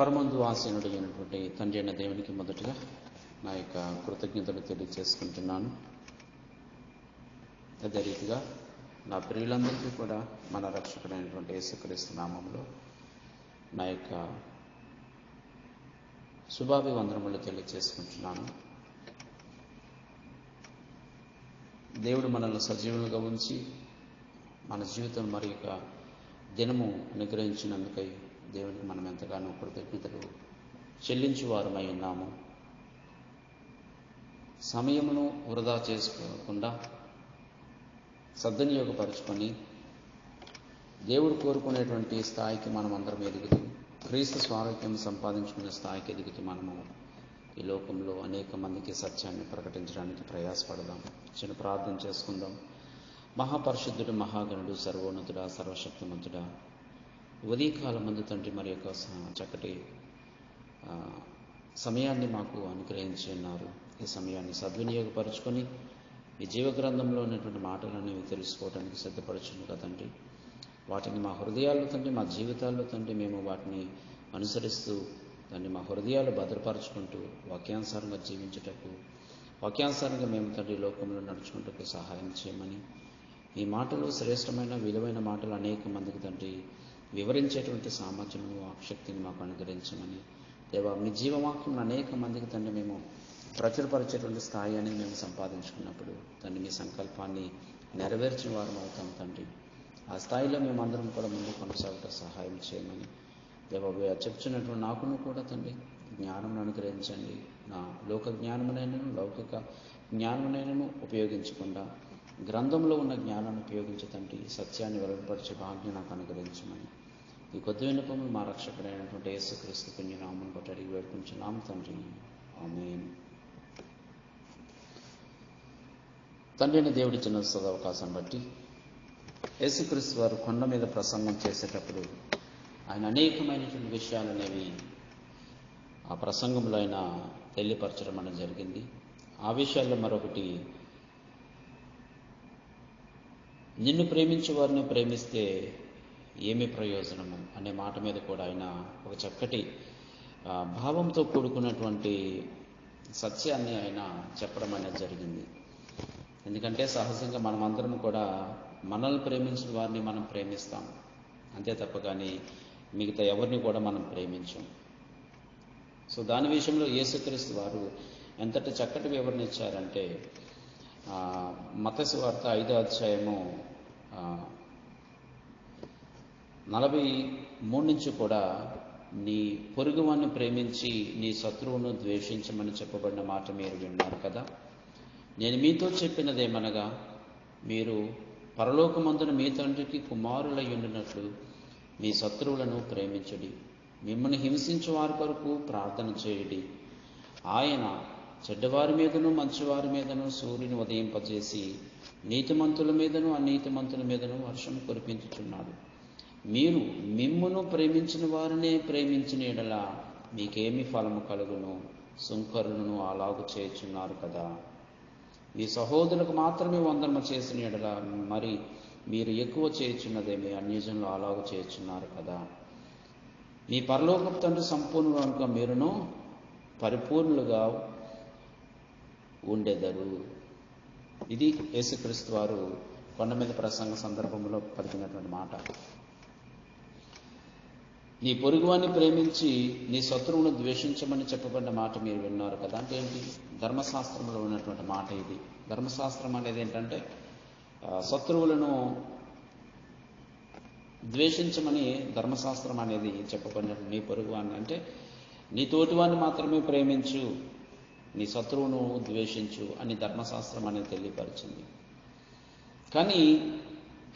పరమందు ఆసీనుడు అయినటువంటి తండ్రి అయిన దేవునికి మొదటగా నా యొక్క కృతజ్ఞతలు తెలియజేసుకుంటున్నాను. అదే రీతిగా నా ప్రియులందరికీ కూడా మన రక్షకుడైనటువంటి యేసుక్రీస్తు నామంలో నా యొక్క శుభాభివందనములు తెలియజేసుకుంటున్నాను. దేవుడు మనల్ని సజీవులుగా ఉంచి మన జీవితం మరి యొక్క దినము అనుగ్రహించినందుకై దేవునికి మనం ఎంతగానో కృతజ్ఞతలు చెల్లించువారమై ఉన్నాము. సమయమును వృధా చేసుకోకుండా సద్వినియోగపరుచుకొని దేవుడు కోరుకునేటువంటి స్థాయికి మనం అందరం ఎదుగుతూ క్రీస్తు స్వారోగ్యం సంపాదించుకునే స్థాయికి ఎదుగుతూ మనము ఈ లోకంలో అనేక మందికి సత్యాన్ని ప్రకటించడానికి ప్రయాసపడదాం. చిన్న ప్రార్థన చేసుకుందాం. మహాపరిశుద్ధుడు మహాగణుడు సర్వోన్నతుడా సర్వశక్తిమంతుడా ఉదయకాలం మందు తండ్రి మరి యొక్క చక్కటి సమయాన్ని మాకు అనుగ్రహించి ఉన్నారు ఈ సమయాన్ని సద్వినియోగపరుచుకొని ఈ జీవగ్రంథంలో ఉన్నటువంటి మాటలనేవి తెలుసుకోవడానికి సిద్ధపరచును కదండి వాటిని మా హృదయాల్లో తండ్రి మా జీవితాల్లో తండ్రి మేము వాటిని అనుసరిస్తూ దాన్ని మా హృదయాలు భద్రపరచుకుంటూ వాక్యానుసారంగా జీవించుటకు వాక్యానుసారంగా మేము తండ్రి లోకంలో నడుచుకుంటూ సహాయం చేయమని ఈ మాటలు శ్రేష్టమైన విలువైన మాటలు అనేక మందికి తండ్రి వివరించేటువంటి సామర్థ్యం వాక్శక్తిని మాకు అనుగ్రహించమని. దేవా మీ జీవవాక్యం అనేక మందికి తండ్రి మేము ప్రచురపరిచేటువంటి స్థాయి అనేది మేము సంపాదించుకున్నప్పుడు తండ్రి మీ సంకల్పాన్ని నెరవేర్చిన వారం అవుతాం తండ్రి. ఆ స్థాయిలో మేమందరం కూడా ముందు కొనసాగుట సహాయం చేయమని. దేవ చెప్తున్నటువంటి నాకును కూడా తండ్రి జ్ఞానం అనుగ్రహించండి. నా లోక జ్ఞానమునైనను లౌకిక జ్ఞానమునైనను ఉపయోగించకుండా గ్రంథంలో ఉన్న జ్ఞానాన్ని ఉపయోగించి తండ్రి సత్యాన్ని వెలువపరిచే భాగ్యం నాకు అనుగ్రహించమని. ఈ కొద్ది విన్నపములు మా రక్షకుడైనటువంటి యేసుక్రీస్తు పుణ్యనామం బట్టి అడిగి వేడుకుంటున్నాం తండ్రి. ఆమేన్. తండ్రి అయిన దేవుడిచ్చిన సదవకాశం బట్టి యేసుక్రీస్తు వారు కొండ మీద ప్రసంగం చేసేటప్పుడు ఆయన అనేకమైనటువంటి విషయాలు అనేవి ఆ ప్రసంగంలో ఆయన తెలియపరచడం అనేది జరిగింది. ఆ విషయాల్లో మరొకటి నిన్ను ప్రేమించే వారిని ప్రేమిస్తే ఏమి ప్రయోజనము? అనే మాట మీద కూడా ఆయన ఒక చక్కటి భావంతో కూడుకున్నటువంటి సత్యాన్ని ఆయన చెప్పడం అనేది జరిగింది. ఎందుకంటే సహజంగా మనమందరం కూడా మనల్ని ప్రేమించిన వారిని మనం ప్రేమిస్తాం. అంతే తప్ప కానీ మిగతా ఎవరిని కూడా మనం ప్రేమించం. సో దాని విషయంలో యేసుక్రీస్తు వారు ఎంతటి చక్కటి వివరణ ఇచ్చారంటే ఆ, వార్త ఐదో అధ్యాయము నలభై మూడు నుంచి కూడా నీ పొరుగువాన్ని ప్రేమించి నీ శత్రువును ద్వేషించమని చెప్పబడిన మాట మీరు విన్నారు కదా. నేను మీతో చెప్పినదేమనగా మీరు పరలోకమందున మీ తండ్రికి కుమారులై ఉండినట్లు మీ శత్రువులను ప్రేమించడి. మిమ్మల్ని హింసించే వారి కొరకు ప్రార్థన చేయడి. ఆయన చెడ్డవారి మీదను మంచివారి మీదను సూర్యుని ఉదయింపజేసి నీతిమంతుల మీదను అనీతిమంతుల మీదను వర్షం కురిపించుచున్నాడు. మీరు మిమ్మును ప్రేమించిన వారినే ప్రేమించిన ఎడల మీకేమి ఫలము కలుగును? సుంకరులను అలాగు చేయుచున్నారు కదా. మీ సహోదరులకు మాత్రమే వందనము చేసిన ఎడల మరి మీరు ఎక్కువ చేయుచున్నదేమి? అన్యజనులు అలాగు చేయుచున్నారు కదా. మీ పరలోకపు తండ్రి సంపూర్ణులు అనుక మీరును పరిపూర్ణులుగా ఉండెదరు. ఇది యేసుక్రీస్తు వారు కొండ మీద ప్రసంగ సందర్భంలో పలికినటువంటి మాట. నీ పొరుగువాన్ని ప్రేమించి నీ శత్రువును ద్వేషించమని చెప్పబడిన మాట మీరు విన్నారు కదా. అంటే ఏంటి? ధర్మశాస్త్రంలో ఉన్నటువంటి మాట ఇది. ధర్మశాస్త్రం అనేది ఏంటంటే శత్రువులను ద్వేషించమని ధర్మశాస్త్రం అనేది చెప్పబడినట్టు నీ పొరుగువాన్ని. అంటే నీ తోటివాన్ని మాత్రమే ప్రేమించు నీ శత్రువును ద్వేషించు అని ధర్మశాస్త్రం అనేది తెలియపరిచింది. కానీ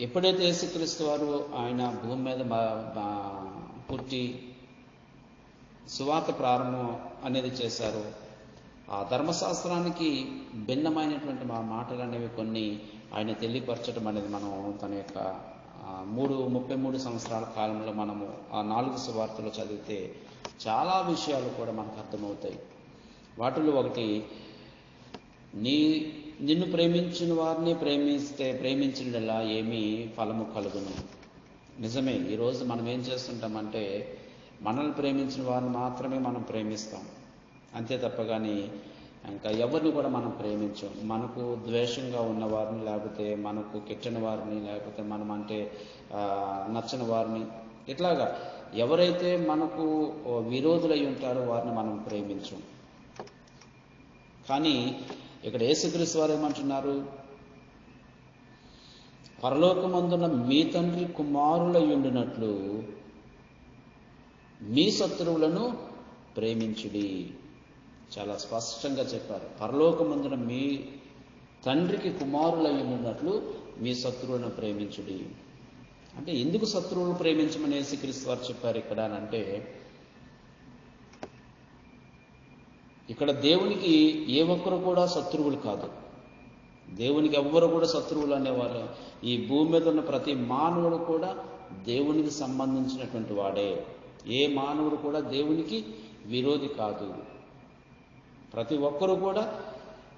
ఎప్పుడైతే యేసుక్రీస్తు వారు ఆయన భూమి మీద పుట్టి సువార్త ప్రారంభం అనేది చేశారు ఆ ధర్మశాస్త్రానికి భిన్నమైనటువంటి మా మాటలు అనేవి కొన్ని ఆయన తెలియపరచడం అనేది మనం తన యొక్క మూడు ముప్పై మూడు సంవత్సరాల కాలంలో మనము ఆ నాలుగు సువార్తలు చదివితే చాలా విషయాలు కూడా మనకు అర్థమవుతాయి. వాటిలో ఒకటి నీ నిన్ను ప్రేమించిన వారిని ప్రేమిస్తే ప్రేమించినలా ఏమీ ఫలము కలుగును. నిజమే ఈరోజు మనం ఏం చేస్తుంటామంటే మనల్ని ప్రేమించిన వారిని మాత్రమే మనం ప్రేమిస్తాం. అంతే తప్ప కానీ ఇంకా ఎవరిని కూడా మనం ప్రేమించాం. మనకు ద్వేషంగా ఉన్న వారిని లేకపోతే మనకు కిట్టని వారిని లేకపోతే మనం అంటే నచ్చని వారిని ఇట్లాగా ఎవరైతే మనకు విరోధులై ఉంటారో వారిని మనం ప్రేమించం. కానీ ఇక్కడ యేసుక్రీస్తు వారు ఏమంటున్నారు? పరలోకమందున మీ తండ్రి కుమారులై ఉండినట్లు మీ శత్రువులను ప్రేమించుడి. చాలా స్పష్టంగా చెప్పారు. పరలోకమందున మీ తండ్రికి కుమారులై ఉండినట్లు మీ శత్రువులను ప్రేమించుడి. అంటే ఎందుకు శత్రువులను ప్రేమించమని యేసుక్రీస్తు వారు చెప్పారు ఇక్కడ అని అంటే ఇక్కడ దేవునికి ఏ ఒక్కరు కూడా శత్రువులు కాదు. దేవునికి ఎవ్వరు కూడా శత్రువులు అనేవారు. ఈ భూమి మీద ఉన్న ప్రతి మానవుడు కూడా దేవునికి సంబంధించినటువంటి వాడే. ఏ మానవుడు కూడా దేవునికి విరోధి కాదు. ప్రతి ఒక్కరు కూడా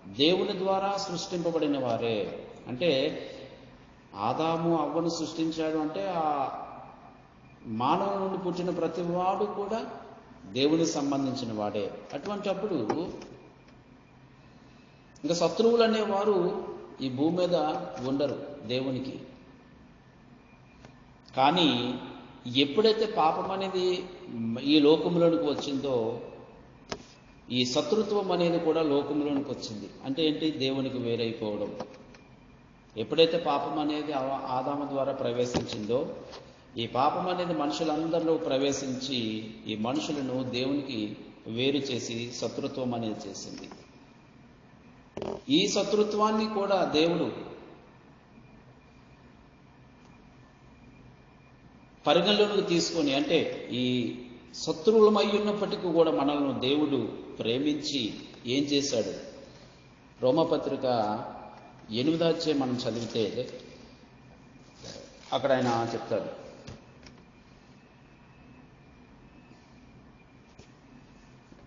దేవుని ద్వారా సృష్టింపబడిన వారే. అంటే ఆదాము అవ్వను సృష్టించాడు అంటే ఆ మానవుల నుండి పుట్టిన ప్రతి వాడు కూడా దేవునికి సంబంధించిన వాడే. అటువంటి అప్పుడు ఇంకా శత్రువులు అనేవారు ఈ భూమి మీద ఉండరు దేవునికి. కానీ ఎప్పుడైతే పాపం అనేది ఈ లోకంలోనికి వచ్చిందో ఈ శత్రుత్వం అనేది కూడా లోకంలోనికి వచ్చింది. అంటే ఏంటి? దేవునికి వేరైపోవడం. ఎప్పుడైతే పాపం అనేది ఆ- ఆదాము ద్వారా ప్రవేశించిందో ఈ పాపం అనేది మనుషులందరిలో ప్రవేశించి ఈ మనుషులను దేవునికి వేరు చేసి శత్రుత్వం అనేది చేసింది. ఈ శత్రుత్వాన్ని కూడా దేవుడు పరిగణలోకి తీసుకొని అంటే ఈ శత్రువులమై ఉన్నప్పటికీ కూడా మనల్ని దేవుడు ప్రేమించి ఏం చేశాడు? రోమపత్రిక ఎనిమిదాచే మనం చదివితే అక్కడ ఆయన చెప్తాడు.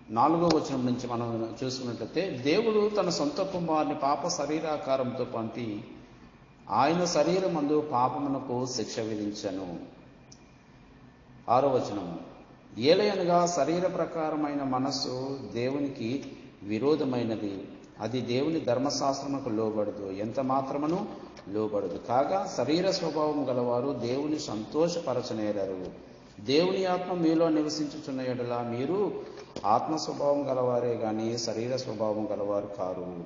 నాలుగో వచనం నుంచి మనం చూసుకున్నట్లయితే దేవుడు తన సొంత కుమారుని పాప శరీరాకారంతో పంపి ఆయన శరీరమందు పాపమునకు శిక్ష విధించను. ఆరో వచనము ఏలయనగా శరీర ప్రకారమైన మనస్సు దేవునికి విరోధమైనది. అది దేవుని ధర్మశాస్త్రముకు లోబడదు. ఎంత మాత్రమును? లోబడదు. కాగా శరీర స్వభావం గలవారు దేవుని సంతోషపరచనేరరు దేవుని ఆత్మ మీలో నివసించుచున్న ఎడల మీరు ఆత్మ స్వభావం గలవారే కానీ శరీర స్వభావం గలవారు కారు.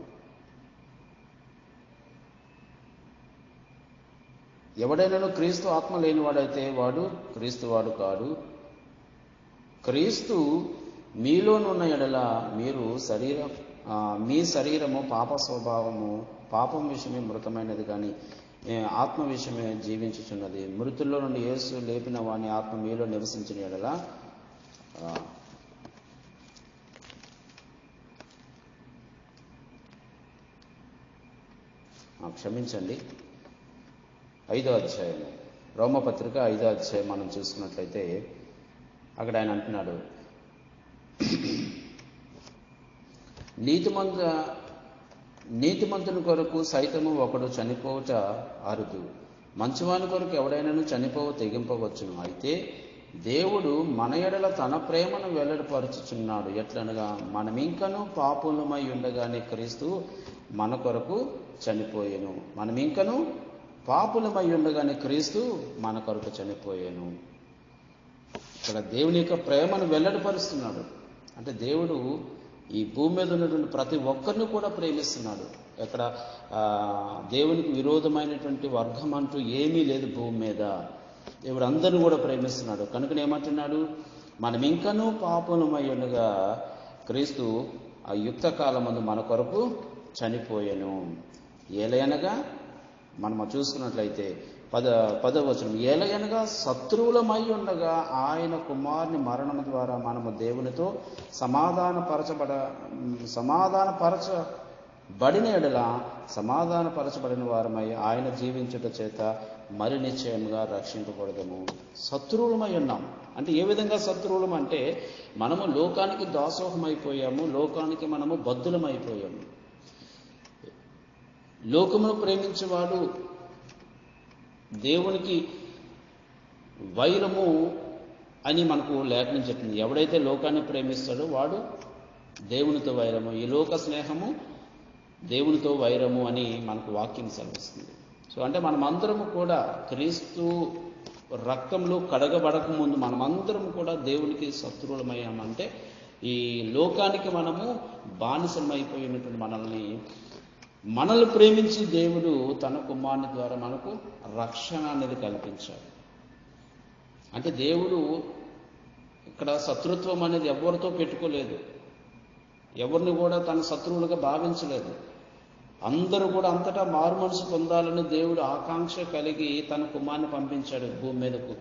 ఎవడైనాను క్రీస్తు ఆత్మ లేనివాడైతే వాడు క్రీస్తు వాడు కాడు. క్రీస్తు మీలోనున్న ఎడల మీరు శరీరం మీ శరీరము పాప స్వభావము పాపం విషయమే మృతమైనది కానీ ఆత్మ విషయమే జీవించుచున్నది. మృతుల్లో నుండి యేసు లేపిన వాని ఆత్మ మీలో నివసించిన ఎడలా క్షమించండి. ఐదో అధ్యాయం. రోమపత్రిక ఐదో అధ్యాయం మనం చూసుకున్నట్లయితే అక్కడ ఆయన అంటున్నాడు. నీతిమంత నీతిమంతుని కొరకు సైతము ఒకడు చనిపోవట అరుదు. మంచివాని కొరకు ఎవడైనాను చనిపోవ తెగింపవచ్చును. అయితే దేవుడు మన ఎడల తన ప్రేమను వెల్లడిపరుచుచున్నాడు. ఎట్లనగా మనమింకను పాపులమై ఉండగానే క్రీస్తు మన కొరకు చనిపోయాను. మనమింకను పాపులమై ఉండగానే క్రీస్తు మన కొరకు చనిపోయాను. ఇక్కడ దేవుని యొక్క ప్రేమను వెల్లడిపరుస్తున్నాడు. అంటే దేవుడు ఈ భూమి మీద ఉన్నటువంటి ప్రతి ఒక్కరిని కూడా ప్రేమిస్తున్నాడు. ఎక్కడ దేవునికి విరోధమైనటువంటి వర్గం అంటూ ఏమీ లేదు భూమి మీద. దేవుడు అందరిని కూడా ప్రేమిస్తున్నాడు. కనుక ఏమంటున్నాడు? మనం ఇంకనూ పాపలమై ఉండగా క్రీస్తు ఆ యుక్త కాలమందు మన కొరకు చనిపోయాను. ఏలయనగా మనం చూసుకున్నట్లయితే పద పదవచనం. ఏలయనగా శత్రువులమై ఉండగా ఆయన కుమారుని మరణం ద్వారా మనము దేవునితో సమాధానపరచబడ సమాధానపరచబడిన ఎడల సమాధానపరచబడిన వారమై ఆయన జీవించుట చేత మరి నిశ్చయంగా రక్షింపబడదము. శత్రువులమై ఉన్నాం అంటే ఏ విధంగా శత్రువులం అంటే మనము లోకానికి దాసోహమైపోయాము లోకానికి మనము బద్దులమైపోయాము లోకమును ప్రేమించేవాడు దేవునికి వైరము అని మనకు లేఖనం చెప్తుంది ఎవడైతే లోకాన్ని ప్రేమిస్తాడో వాడు దేవునితో వైరము. ఈ లోక స్నేహము దేవునితో వైరము అని మనకు వాక్యం సెలవిస్తుంది. సో అంటే మనమందరము కూడా క్రీస్తు రక్తంలో కడగబడక ముందు మనమందరం కూడా దేవునికి శత్రువులమయ్యామంటే ఈ లోకానికి మనము బానిసమైపోయినటువంటి మనల్ని మనల్ని ప్రేమించి దేవుడు తన కుమారుని ద్వారా మనకు రక్షణ అనేది కల్పించాడు. అంటే దేవుడు ఇక్కడ శత్రుత్వం అనేది ఎవరితో పెట్టుకోలేదు. ఎవరిని కూడా తన శత్రువులుగా భావించలేదు. అందరూ కూడా అంతటా మారు మనసు పొందాలని దేవుడు ఆకాంక్ష కలిగి తన కుమార్ని పంపించాడు భూమి మీదకు.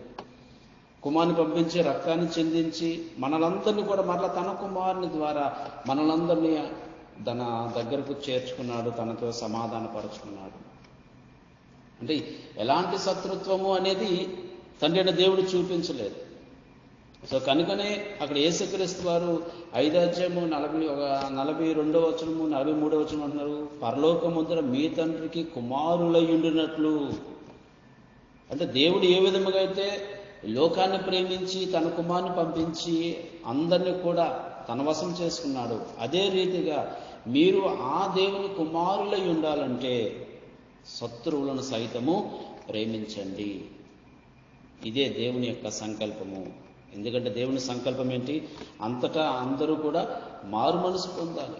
కుమార్ని పంపించి రక్తాన్ని చెందించి మనలందరినీ కూడా మరలా తన కుమారుని ద్వారా మనలందరినీ తన దగ్గరకు చేర్చుకున్నాడు తనతో సమాధానపరుచుకున్నాడు. అంటే ఎలాంటి శత్రుత్వము అనేది తండ్రి అయిన దేవుడు చూపించలేదు. సో కనుకనే అక్కడ ఏసుక్రీస్తు వారు ఐదాధ్యము నలభై ఒక నలభై రెండో వచనము నలభై మూడో వచనం అంటున్నారు పరలోకముద్ర మీ తండ్రికి కుమారులై ఉండినట్లు. అంటే దేవుడు ఏ విధముగా అయితే లోకాన్ని ప్రేమించి తన కుమారుని పంపించి అందరినీ కూడా తన వశం చేసుకున్నాడు. అదే రీతిగా మీరు ఆ దేవుని కుమారులై ఉండాలంటే శత్రువులను సైతము ప్రేమించండి. ఇదే దేవుని యొక్క సంకల్పము. ఎందుకంటే దేవుని సంకల్పం ఏంటి? అంతటా అందరూ కూడా మారు మనసు పొందాలి.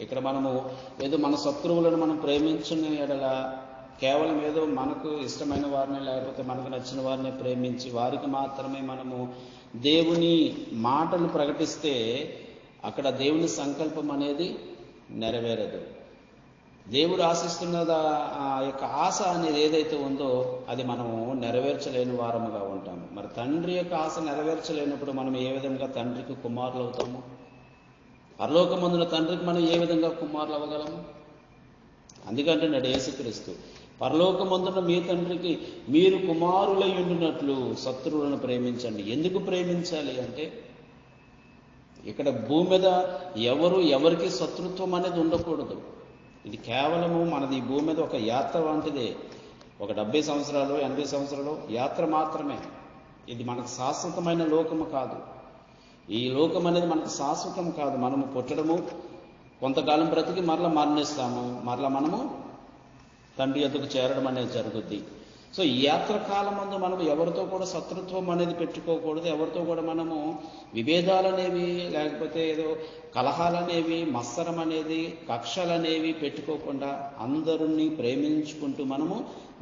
ఇక్కడ మనము ఏదో మన శత్రువులను మనం ప్రేమించిన ఎడల కేవలం ఏదో మనకు ఇష్టమైన వారిని లేకపోతే మనకు నచ్చిన వారిని ప్రేమించి వారికి మాత్రమే మనము దేవుని మాటలు ప్రకటిస్తే అక్కడ దేవుని సంకల్పం అనేది నెరవేరదు. దేవుడు ఆశిస్తున్న ఆ యొక్క ఆశ అనేది ఏదైతే ఉందో అది మనము నెరవేర్చలేని వారముగా ఉంటాము. మరి తండ్రి యొక్క ఆశ నెరవేర్చలేనప్పుడు మనం ఏ విధంగా తండ్రికి కుమారులు అవుతాము? పరలోకమందున తండ్రికి మనం ఏ విధంగా కుమారులు అవ్వగలము? అందుకంటే నాడు యేసుక్రీస్తు పరలోకమందున మీ తండ్రికి మీరు కుమారులై ఉండినట్లు శత్రువులను ప్రేమించండి. ఎందుకు ప్రేమించాలి అంటే ఇక్కడ భూమి మీద ఎవరు ఎవరికి శత్రుత్వం అనేది ఉండకూడదు. ఇది కేవలము మనది భూమి మీద ఒక యాత్ర వంటిదే. ఒక డెబ్బై సంవత్సరాలు ఎనభై సంవత్సరాలు యాత్ర మాత్రమే. ఇది మనకు శాశ్వతమైన లోకము కాదు. ఈ లోకం అనేది మనకు శాశ్వతం కాదు. మనము పుట్టడము కొంతకాలం బ్రతికి మరలా మరణిస్తాము. మరలా మనము తండ్రి ఎందుకు చేరడం అనేది జరుగుద్ది. సో ఈ యాత్ర కాలం ముందు మనం ఎవరితో కూడా శత్రుత్వం అనేది పెట్టుకోకూడదు. ఎవరితో కూడా మనము విభేదాలనేవి లేకపోతే ఏదో కలహాలనేవి మత్సరం అనేది కక్షలనేవి పెట్టుకోకుండా అందరినీ ప్రేమించుకుంటూ మనము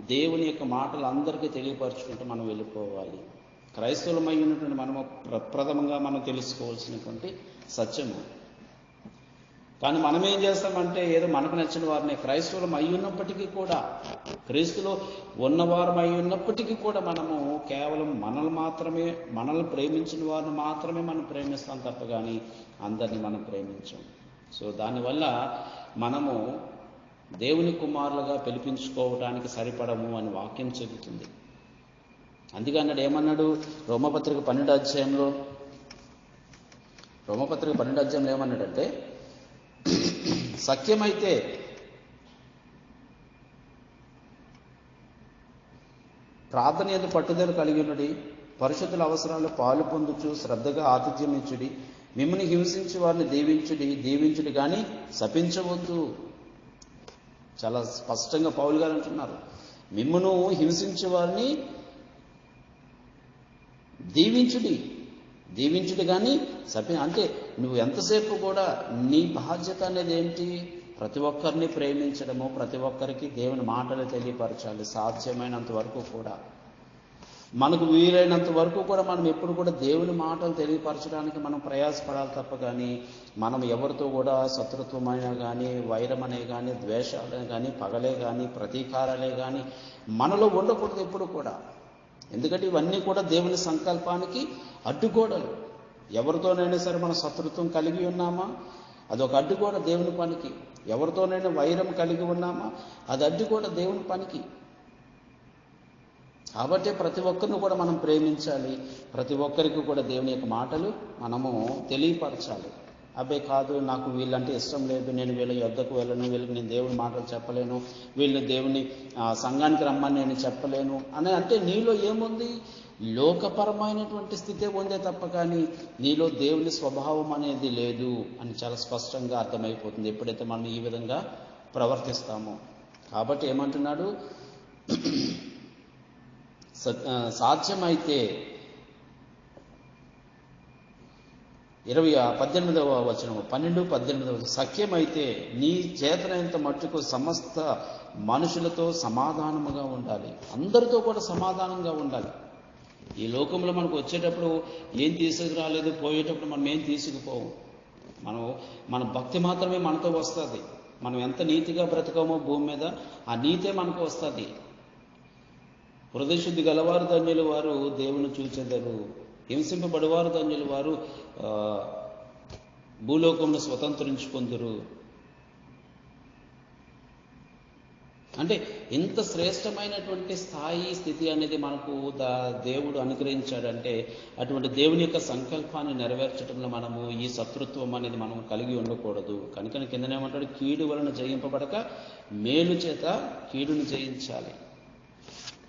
దేవుని యొక్క మాటలు అందరికీ తెలియపరచుకుంటూ మనం వెళ్ళిపోవాలి. క్రైస్తవులమై ఉన్నటువంటి మనము ప్రప్రథమంగా మనం తెలుసుకోవాల్సినటువంటి సత్యము కానీ మనం ఏం చేస్తామంటే ఏదో మనకు నచ్చిన వారిని క్రైస్తవులం అయి ఉన్నప్పటికీ కూడా క్రీస్తులో ఉన్నవారం అయి ఉన్నప్పటికీ కూడా మనము కేవలం మనల్ని మాత్రమే మనల్ని ప్రేమించిన వారిని మాత్రమే మనం ప్రేమిస్తాం తప్ప కానీ అందరిని మనం ప్రేమించాం. సో దానివల్ల మనము దేవుని కుమారులుగా పిలిపించుకోవడానికి సరిపడము అని వాక్యం చెబుతుంది. అందుకే అన్నాడు ఏమన్నాడు? రోమపత్రిక పన్నెండు అధ్యాయంలో రోమపత్రిక పన్నెండు అధ్యాయంలో ఏమన్నాడంటే సత్యమైతే ప్రార్థన ఎందు పట్టుదల కలిగి ఉండడి పరిశుద్ధుల అవసరాలు పాలు పొందుచు శ్రద్ధగా ఆతిథ్యం ఇచ్చుడి మిమ్మల్ని హింసించి వారిని దీవించుడి దీవించుడి కానీ శపించవద్దు. చాలా స్పష్టంగా పౌలు గారు అంటున్నారు. మిమ్మను హింసించే వారిని దీవించుడి. దీవించుడు కానీ సభ్య అంటే నువ్వు ఎంతసేపు కూడా నీ బాధ్యత అనేది ఏంటి ప్రతి ఒక్కరిని ప్రేమించడము ప్రతి ఒక్కరికి దేవుని మాటలు తెలియపరచాలి సాధ్యమైనంత వరకు కూడా. మనకు వీలైనంత వరకు కూడా మనం ఎప్పుడు కూడా దేవుని మాటలు తెలియపరచడానికి మనం ప్రయాసపడాలి తప్ప కానీ మనం ఎవరితో కూడా శత్రుత్వమైన కానీ వైరం అనే కానీ ద్వేషాలే కానీ పగలే కానీ ప్రతీకారాలే కానీ మనలో ఉండకూడదు ఎప్పుడు కూడా. ఎందుకంటే ఇవన్నీ కూడా దేవుని సంకల్పానికి అడ్డుగోడలు. ఎవరితోనైనా సరే మన శత్రుత్వం కలిగి ఉన్నామా? అదొక అడ్డుగోడ దేవుని పనికి. ఎవరితోనైనా వైరం కలిగి ఉన్నామా? అది అడ్డుగోడ దేవుని పనికి. కాబట్టి ప్రతి ఒక్కరిని కూడా మనం ప్రేమించాలి. ప్రతి ఒక్కరికి కూడా దేవుని యొక్క మాటలు మనము తెలియపరచాలి. అబ్బే కాదు నాకు వీళ్ళంటే ఇష్టం లేదు నేను వీళ్ళ యొద్దకు వెళ్ళను వీళ్ళకి నేను దేవుని మాటలు చెప్పలేను వీళ్ళు దేవుని సంఘానికి రమ్మని నేను చెప్పలేను అని అంటే నీలో ఏముంది? లోకపరమైనటువంటి స్థితే ఉందే తప్ప కానీ నీలో దేవుని స్వభావం అనేది లేదు అని చాలా స్పష్టంగా అర్థమైపోతుంది. ఎప్పుడైతే మనం ఈ విధంగా ప్రవర్తిస్తామో. కాబట్టి ఏమంటున్నాడు? సాధ్యమైతే ఇరవై ఆ పద్దెనిమిదవ వచనము. పన్నెండు పద్దెనిమిదవ సఖ్యమైతే నీ చేతనైనంత మట్టుకు సమస్త మనుషులతో సమాధానముగా ఉండాలి. అందరితో కూడా సమాధానంగా ఉండాలి. ఈ లోకంలో మనకు వచ్చేటప్పుడు ఏం తీసుకురాలేదు పోయేటప్పుడు మనం ఏం తీసుకుపోము మనం మన భక్తి మాత్రమే మనతో వస్తుంది. మనం ఎంత నీతిగా బ్రతకమో భూమి మీద ఆ నీతే మనకు వస్తుంది. హృదయశుద్ధి గలవారు ధన్యులు వారు దేవుని చూచెదరు. హింసింపబడివారు ధన్యులు వారు భూలోకంను భూలోకమును స్వతంత్రించుకుందరు. అంటే ఇంత శ్రేష్టమైనటువంటి స్థాయి స్థితి అనేది మనకు దేవుడు అనుగ్రహించాడంటే అటువంటి దేవుని యొక్క సంకల్పాన్ని నెరవేర్చడంలో మనము ఈ శత్రుత్వం అనేది మనం కలిగి ఉండకూడదు. కనుక కిందనేమంటాడు? కీడు వలన జయింపబడక మేలు చేత కీడుని జయించాలి.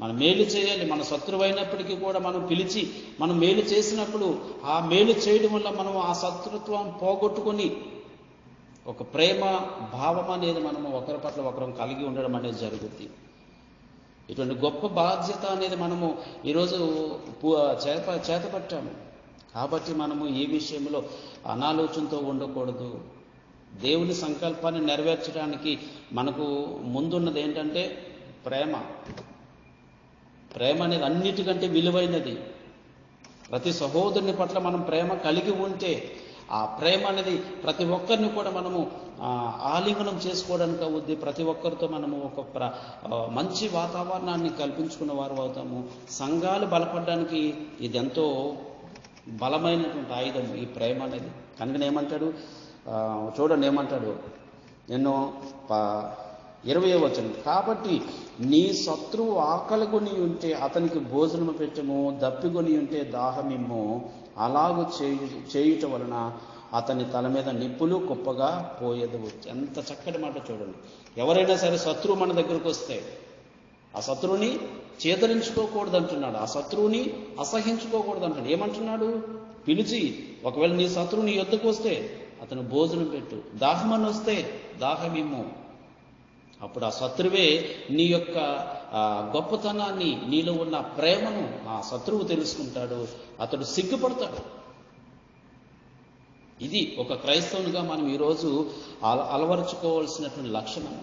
మనం మేలు చేయాలి మన శత్రువైనప్పటికీ కూడా మనం పిలిచి మనం మేలు చేసినప్పుడు ఆ మేలు చేయడం వల్ల మనం ఆ శత్రుత్వం పోగొట్టుకొని ఒక ప్రేమ భావం అనేది మనము ఒకరి పట్ల ఒకరం కలిగి ఉండడం అనేది జరుగుద్ది. ఇటువంటి గొప్ప బాధ్యత అనేది మనము ఈరోజు చేత చేతపట్టాము. కాబట్టి మనము ఈ విషయంలో అనాలోచనతో ఉండకూడదు. దేవుని సంకల్పాన్ని నెరవేర్చడానికి మనకు ముందున్నది ఏంటంటే ప్రేమ. ప్రేమ అనేది అన్నిటికంటే విలువైనది. ప్రతి సహోదరుని పట్ల మనం ప్రేమ కలిగి ఉంటే ఆ ప్రేమ అనేది ప్రతి ఒక్కరిని కూడా మనము ఆలింగనం చేసుకోవడానికి అవుద్ది. ప్రతి ఒక్కరితో మనము ఒక ప్ర మంచి వాతావరణాన్ని కల్పించుకున్న వారు అవుతాము. సంఘాలు బలపడడానికి ఇది ఎంతో బలమైనటువంటి ఆయుధం ఈ ప్రేమ అనేది. కనుక ఏమంటాడు చూడండి ఏమంటాడు. ఎన్నో ఇరవై వచనం. కాబట్టి నీ శత్రువు ఆకలిగొని ఉంటే అతనికి భోజనము పెట్టము దప్పిగొని ఉంటే దాహమిమ్ము అలాగు చేయు చేయుట వలన అతని తల మీద నిప్పులు కుప్పగా పోయేదు ఎంత చక్కటి మాట చూడండి. ఎవరైనా సరే శత్రువు మన దగ్గరకు వస్తే ఆ శత్రువుని చేదరించుకోకూడదు అంటున్నాడు ఆ శత్రువుని అసహించుకోకూడదు అంటున్నాడు ఏమంటున్నాడు? పిలిచి ఒకవేళ నీ శత్రువు నీ వస్తే అతను భోజనం పెట్టు. దాహమని వస్తే దాహమిమ్ము అప్పుడు ఆ శత్రువే నీ యొక్క గొప్పతనాన్ని నీలో ఉన్న ప్రేమను ఆ శత్రువు తెలుసుకుంటాడు. అతడు సిగ్గుపడతాడు. ఇది ఒక క్రైస్తవునిగా మనం ఈరోజు అల అలవరుచుకోవాల్సినటువంటి లక్షణం.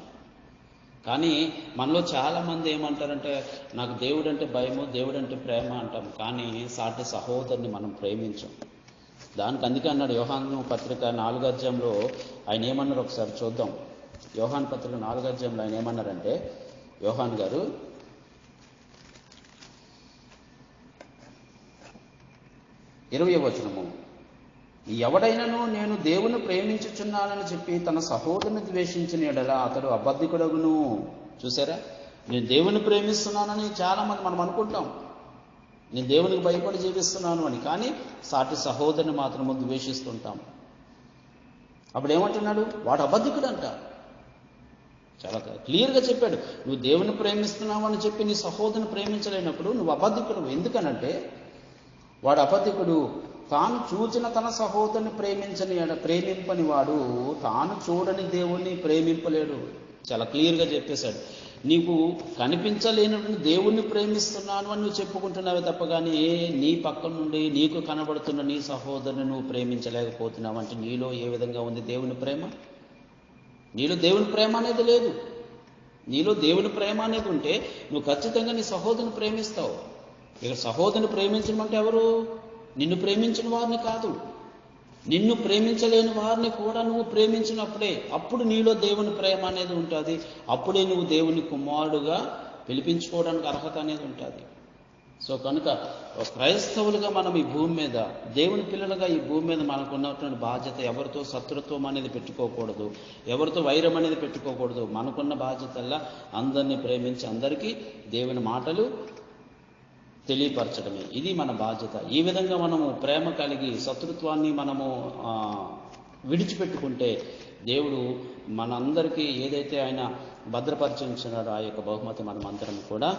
కానీ మనలో చాలామంది ఏమంటారంటే నాకు దేవుడు అంటే భయము దేవుడు అంటే ప్రేమ అంటాం. కానీ సాటి సహోదరుని మనం ప్రేమించం. దానికి అందుకే అన్నాడు యోహాను పత్రిక నాలుగు అధ్యాయంలో ఆయన ఏమన్నారు ఒకసారి చూద్దాం. యోహాన్ పత్రిక నాలుగో అధ్యాయంలో ఆయన ఏమన్నారంటే యోహాన్ గారు ఇరవై వచనము ఎవడైనను నేను దేవుని ప్రేమించుచున్నానని చెప్పి తన సహోదరుని ద్వేషించిన ఎడలా అతడు అబద్ధికుడగును. చూసారా? నేను దేవుని ప్రేమిస్తున్నానని చాలా మంది మనం అనుకుంటాం. నేను దేవునికి భయపడి జీవిస్తున్నాను అని కానీ సాటి సహోదరుని మాత్రము ద్వేషిస్తుంటాం. అప్పుడు ఏమంటున్నాడు? వాడు అబద్ధికుడు అంట చాలా క్లియర్గా చెప్పాడు. నువ్వు దేవుని ప్రేమిస్తున్నావు అని చెప్పి నీ సహోదరుని ప్రేమించలేనప్పుడు నువ్వు అబద్ధికుడు ఎందుకనంటే వాడు అబద్ధికుడు. తాను చూచిన తన సహోదరుని ప్రేమించని ప్రేమింపని వాడు తాను చూడని దేవుణ్ణి ప్రేమింపలేడు. చాలా క్లియర్గా చెప్పేశాడు. నీకు కనిపించలేనటువంటి దేవుణ్ణి ప్రేమిస్తున్నాను అని నువ్వు చెప్పుకుంటున్నావే తప్ప కానీ నీ పక్క నుండి నీకు కనబడుతున్న నీ సహోదరుని నువ్వు ప్రేమించలేకపోతున్నావు అంటే నీలో ఏ విధంగా ఉంది దేవుని ప్రేమ? నీలో దేవుని ప్రేమ అనేది లేదు. నీలో దేవుని ప్రేమ అనేది ఉంటే నువ్వు ఖచ్చితంగా నీ సహోదరుని ప్రేమిస్తావు. ఇక సహోదరుని ప్రేమించడం అంటే ఎవరు? నిన్ను ప్రేమించిన వారిని కాదు. నిన్ను ప్రేమించలేని వారిని కూడా నువ్వు ప్రేమించినప్పుడే అప్పుడు నీలో దేవుని ప్రేమ అనేది ఉంటుంది. అప్పుడే నువ్వు దేవుని కుమారుడుగా పిలిపించుకోవడానికి అర్హత అనేది ఉంటుంది. సో కనుక ఒక క్రైస్తవులుగా మనం ఈ భూమి మీద దేవుని పిల్లలుగా ఈ భూమి మీద మనకు ఉన్నటువంటి బాధ్యత ఎవరితో శత్రుత్వం అనేది పెట్టుకోకూడదు. ఎవరితో వైరం అనేది పెట్టుకోకూడదు. మనకున్న బాధ్యతల్లా అందరినీ ప్రేమించి అందరికీ దేవుని మాటలు తెలియపరచడమే. ఇది మన బాధ్యత. ఈ విధంగా మనము ప్రేమ కలిగి శత్రుత్వాన్ని మనము విడిచిపెట్టుకుంటే దేవుడు మనందరికీ ఏదైతే ఆయన భద్రపరిచించినారు ఆ యొక్క బహుమతి మనం అందరం కూడా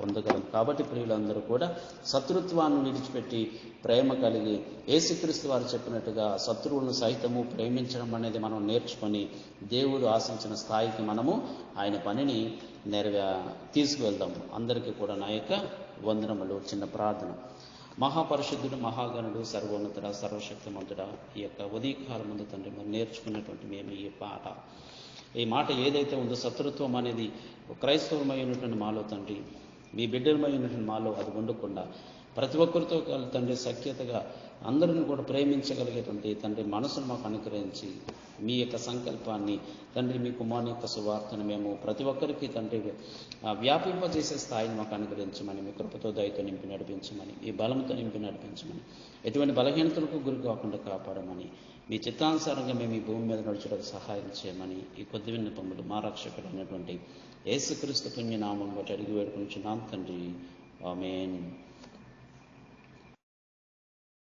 పొందగలం. కాబట్టి ప్రియులందరూ కూడా శత్రుత్వాన్ని విడిచిపెట్టి ప్రేమ కలిగి ఏసుక్రీస్తు వారు చెప్పినట్టుగా శత్రువులను సైతము ప్రేమించడం అనేది మనం నేర్చుకొని దేవుడు ఆశించిన స్థాయికి మనము ఆయన పనిని నెరవే తీసుకువెళ్దాము అందరికీ కూడా నా యొక్క వందనములు చిన్న ప్రార్థన. మహాపరిశుద్ధుడు మహాగణుడు సర్వోన్నతుడ సర్వశక్తిమంతుడ ఈ యొక్క ఉదయకాలం ముందు తండ్రి మరి నేర్చుకున్నటువంటి మేము ఈ పాట. ఈ మాట ఏదైతే ఉందో శత్రుత్వం అనేది క్రైస్తవమైనటువంటి మాలో తండ్రి మీ బిడ్డలమైనటువంటి మాలో అది ఉండకుండా ప్రతి ఒక్కరితో తండ్రి సఖ్యతగా అందరిని కూడా ప్రేమించగలిగేటువంటి తండ్రి మనసును మాకు అనుగ్రహించి మీ యొక్క సంకల్పాన్ని తండ్రి మీ కుమారుని యొక్క సువార్తను మేము ప్రతి ఒక్కరికి తండ్రి వ్యాపింపజేసే స్థాయిని మాకు అనుగ్రహించమని మీ కృపతో దయతో నింపి నడిపించమని ఈ బలంతో నింపి నడిపించమని ఎటువంటి బలహీనతలకు గురి కాకుండా కాపాడమని మీ చిత్తానుసారంగా మేము ఈ భూమి మీద నడుచుటకు సహాయం చేయమని ఈ కొద్ది విన్నపములు మా రక్షకుడు అయినటువంటి యేసుక్రీస్తు పుణ్యనామం బట్టి అడిగి వేడుకుంటున్నాం తండ్రి. ఆమెన్.